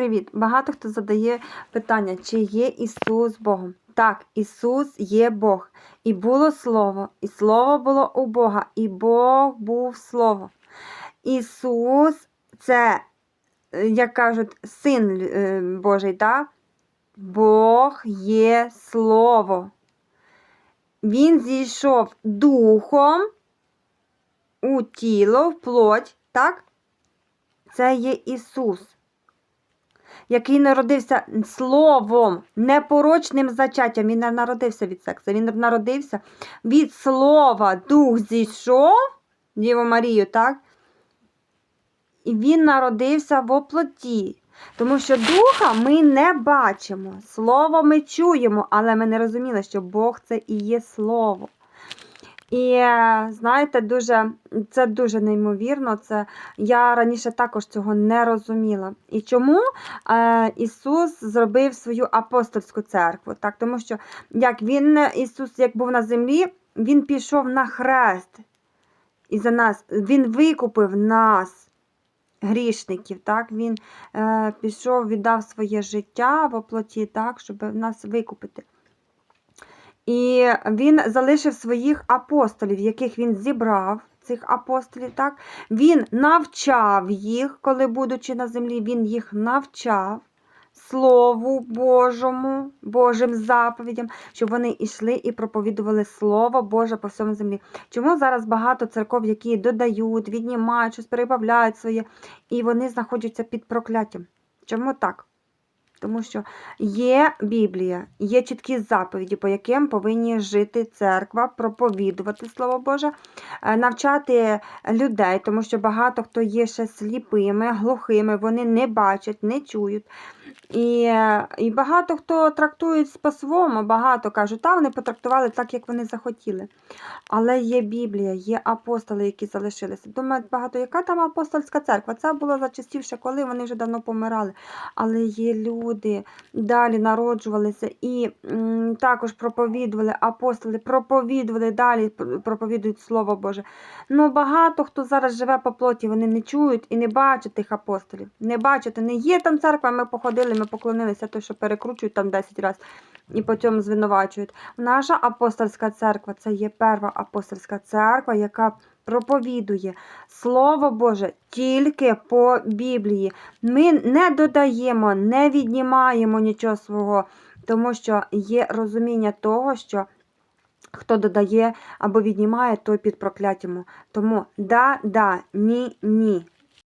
Привіт! Багато хто задає питання, чи є Ісус Богом. Так, Ісус є Бог. І було Слово, і Слово було у Бога, і Бог був Слово. Ісус це, як кажуть, Син е, Божий, так? Бог є Слово. Він зійшов духом у тіло, в плоть, так? Це є Ісус, який народився словом, непорочним зачаттям. Він не народився від сексу, він народився від слова. Дух зійшов, Діву Марію, так? І він народився в оплоті. Тому що духа ми не бачимо. Слово ми чуємо, але ми не розуміли, що Бог це і є слово. І е, знаєте, дуже, це дуже неймовірно. Це, я раніше також цього не розуміла. І чому е, Ісус зробив свою апостольську церкву? Так? Тому що як він, Ісус, як був на землі, Він пішов на хрест і за нас, Він викупив нас. Грішників, так, він е, пішов, віддав своє життя в оплоті, так, щоб нас викупити. І він залишив своїх апостолів, яких він зібрав, цих апостолів. так? Він навчав їх, коли, будучи на землі, він їх навчав Слову Божому, Божим заповідям, щоб вони йшли і проповідували Слово Боже по всьому землі. Чому зараз багато церков, які додають, віднімають, щось перебавляють своє, і вони знаходяться під прокляттям? Чому так? Тому що є Біблія, є чіткі заповіді, по яким повинні жити церква, проповідувати Слово Боже, е, навчати людей, тому що багато хто є ще сліпими, глухими, вони не бачать, не чують. І і багато хто трактують по-своєму, багато кажуть, та вони потрактували так, як вони захотіли. Але є Біблія, є апостоли, які залишилися. Думають, багато, яка там апостольська церква? Це було зачастіше, коли вони вже давно помирали. Але є люди, далі народжувалися і м, також проповідували, апостоли проповідували, далі проповідують Слово Боже. Ну, багато хто зараз живе по плоті, вони не чують і не бачать тих апостолів. Не бачать, не є там церква, ми походили, ми поклонилися, то що перекручують там 10 разів і по цьому звинувачують. Наша апостольська церква це є перша апостольська церква, яка проповідує Слово Боже тільки по Біблії. Ми не додаємо, не віднімаємо нічого свого, тому що є розуміння того, що. Хто додає або віднімає, той під прокляттям. Тому да, да, ні, ні.